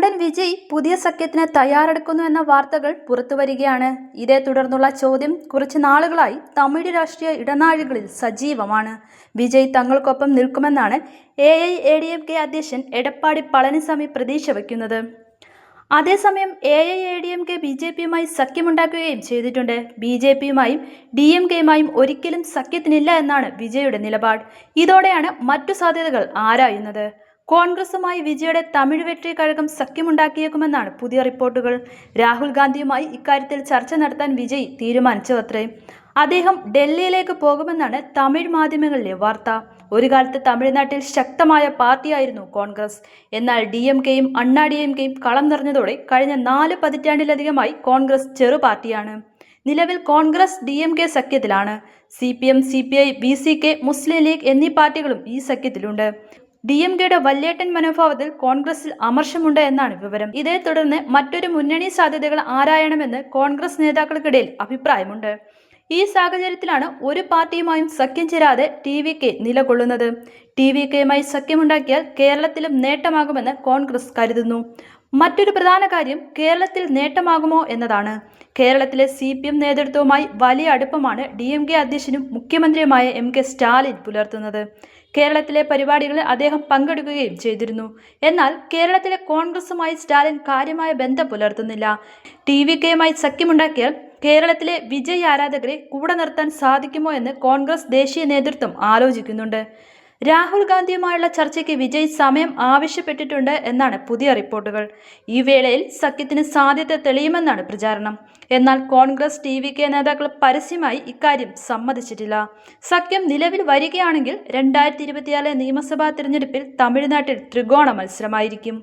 നടൻ വിജയ് പുതിയ സഖ്യത്തിന് തയ്യാറെടുക്കുന്നു എന്ന വാർത്തകൾ പുറത്തുവരികയാണ്. ഇതേ തുടർന്നുള്ള ചോദ്യം കുറച്ച് നാളുകളായി തമിഴ് രാഷ്ട്രീയ ഇടനാഴികളിൽ സജീവമാണ്. വിജയ് തങ്ങൾക്കൊപ്പം നിൽക്കുമെന്നാണ് A I A D M K അധ്യക്ഷൻ എടപ്പാടി പളനിസ്വാമി പ്രതീക്ഷ വയ്ക്കുന്നത്. അതേസമയം A I A D M K B J പിയുമായി സഖ്യമുണ്ടാക്കുകയും ചെയ്തിട്ടുണ്ട്. ബി ജെ പിയുമായും ഡി എം കെയുമായും ഒരിക്കലും സഖ്യത്തിനില്ല എന്നാണ് വിജയുടെ നിലപാട്. ഇതോടെയാണ് മറ്റു സാധ്യതകൾ ആരായുന്നത്. കോൺഗ്രസുമായി വിജയുടെ തമിഴ് വെട്രി കഴകം സഖ്യമുണ്ടാക്കിയേക്കുമെന്നാണ് പുതിയ റിപ്പോർട്ടുകൾ. രാഹുൽ ഗാന്ധിയുമായി ഇക്കാര്യത്തിൽ ചർച്ച നടത്താൻ വിജയ് തീരുമാനിച്ചതത്രേ. അദ്ദേഹം ഡൽഹിയിലേക്ക് പോകുമെന്നാണ് തമിഴ് മാധ്യമങ്ങളിലെ വാർത്ത. ഒരു കാലത്ത് തമിഴ്നാട്ടിൽ ശക്തമായ പാർട്ടിയായിരുന്നു കോൺഗ്രസ്. എന്നാൽ ഡി എം കെയും അണ്ണാ ഡി എം കെയും കളം നിറഞ്ഞതോടെ കഴിഞ്ഞ നാല് പതിറ്റാണ്ടിലധികമായി കോൺഗ്രസ് ചെറു പാർട്ടിയാണ്. നിലവിൽ Congress D M K സഖ്യത്തിലാണ്. C P M C P I B C K Muslim League എന്നീ പാർട്ടികളും ഈ സഖ്യത്തിലുണ്ട്. ഡി എം കെയുടെ വല്യേട്ടൻ മനോഭാവത്തിൽ കോൺഗ്രസിൽ അമർഷമുണ്ട് എന്നാണ് വിവരം. ഇതേ തുടർന്ന് മറ്റൊരു മുന്നണി സാധ്യതകൾ ആരായണമെന്ന് കോൺഗ്രസ് നേതാക്കൾക്കിടയിൽ അഭിപ്രായമുണ്ട്. ഈ സാഹചര്യത്തിലാണ് ഒരു പാർട്ടിയുമായും സഖ്യം ചേരാതെ ടി വി കെ നിലകൊള്ളുന്നത്. ടി വി കെയുമായി സഖ്യമുണ്ടാക്കിയാൽ കേരളത്തിലും നേട്ടമാകുമെന്ന് കോൺഗ്രസ് കരുതുന്നു. മറ്റൊരു പ്രധാന കാര്യം കേരളത്തിൽ നേട്ടമാകുമോ എന്നതാണ്. കേരളത്തിലെ സി പി എം നേതൃത്വവുമായി വലിയ അടുപ്പമാണ് ഡി എം കെ അധ്യക്ഷനും മുഖ്യമന്ത്രിയുമായ എം കെ സ്റ്റാലിൻ പുലർത്തുന്നത്. കേരളത്തിലെ പരിപാടികളിൽ അദ്ദേഹം പങ്കെടുക്കുകയും ചെയ്തിരുന്നു. എന്നാൽ കേരളത്തിലെ കോൺഗ്രസുമായി സ്റ്റാലിൻ കാര്യമായ ബന്ധം പുലർത്തുന്നില്ല. ടി വി കെയുമായി സഖ്യമുണ്ടാക്കിയാൽ കേരളത്തിലെ വിജയ് ആരാധകരെ കൂടെ നിർത്താൻ സാധിക്കുമോ എന്ന് കോൺഗ്രസ് ദേശീയ നേതൃത്വം ആലോചിക്കുന്നുണ്ട്. രാഹുൽ ഗാന്ധിയുമായുള്ള ചർച്ചയ്ക്ക് വിജയ് സമയം ആവശ്യപ്പെട്ടിട്ടുണ്ട് എന്നാണ് പുതിയ റിപ്പോർട്ടുകൾ. ഈ വേളയിൽ സഖ്യത്തിന് സാധ്യത തെളിയുമെന്നാണ് പ്രചാരണം. എന്നാൽ കോൺഗ്രസ് ടി വി കെ നേതാക്കൾ പരസ്യമായി ഇക്കാര്യം സമ്മതിച്ചിട്ടില്ല. സഖ്യം നിലവിൽ വരികയാണെങ്കിൽ രണ്ടായിരത്തി ഇരുപത്തിയാറ് നിയമസഭാ തിരഞ്ഞെടുപ്പിൽ തമിഴ്നാട്ടിൽ ത്രികോണ മത്സരമായിരിക്കും.